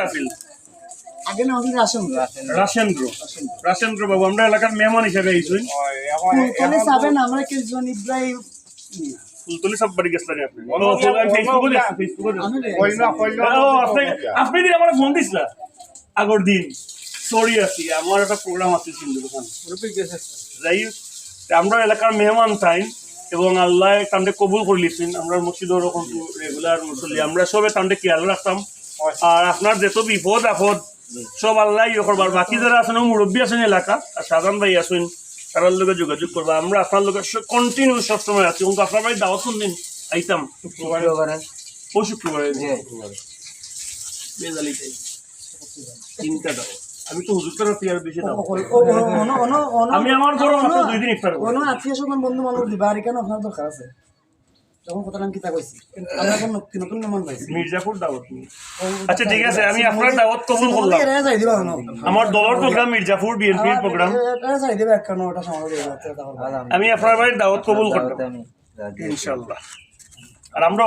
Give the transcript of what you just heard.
আছিল আগে না আমাদের আসেন রাশেন্দ্র রাশেন্দ্র বাবু আমরা এলাকার মেহমান হিসেবে আইসুন আমরা কেজন ইব্রাহিম? ফুলতলি সব বাড়ি গেছিলেন আপনি ও, ফেসবুকে ফেসবুকে দেখছি। আমি রে। ও, আপনি আপনি দিন আমার ফোন দিছিলা আগর দিন। সরি আছি। আমার একটা প্রোগ্রাম আছে সিন্ধু দোকান। যাই আমরা এলাকার মেহমান তাই এবং আল্লাহ তান্ডে কবুল করে লিছেন আমরা মসজিদের রকম রেগুলার মুসল্লি। আমরা সবে তান্ডে খেয়াল রাখতাম। আর আপনার যত বিপদ আপদ সব আল্লাহ ইয়ে করবার বাকি যারা আছেন মুরব্বী আছেন এলাকা আর সাধারণ ভাই আছেন তারার লোকে যোগাযোগ করবা আমরা আপনার লোকের কন্টিনিউ সবসময় আছি কিন্তু আপনার ভাই দাওয়াত শুনলেন আইতাম ও শুক্রবারে তিনটা দাও আমি তো হুজুরটা রাখি আর বেশি দাও আমি আমার ঘরে দুই দিন ইফতার। কোনো আত্মীয় স্বজন বন্ধু বান্ধব দিবা আর কেন আপনার দরকার আছে তখন কথা নাম কিতা কইছি আমরা এখন নতুন নতুন মেহমান পাইছি। মির্জাপুর দাওয়াত আচ্ছা ঠিক আছে আমি আপনার দাওয়াত কবুল করলাম। আমার দলের প্রোগ্রাম মির্জাপুর বিএনপির প্রোগ্রাম আমি আপনার বাড়ির দাওয়াত কবুল করতাম। ইনশাল্লাহ আর আমরা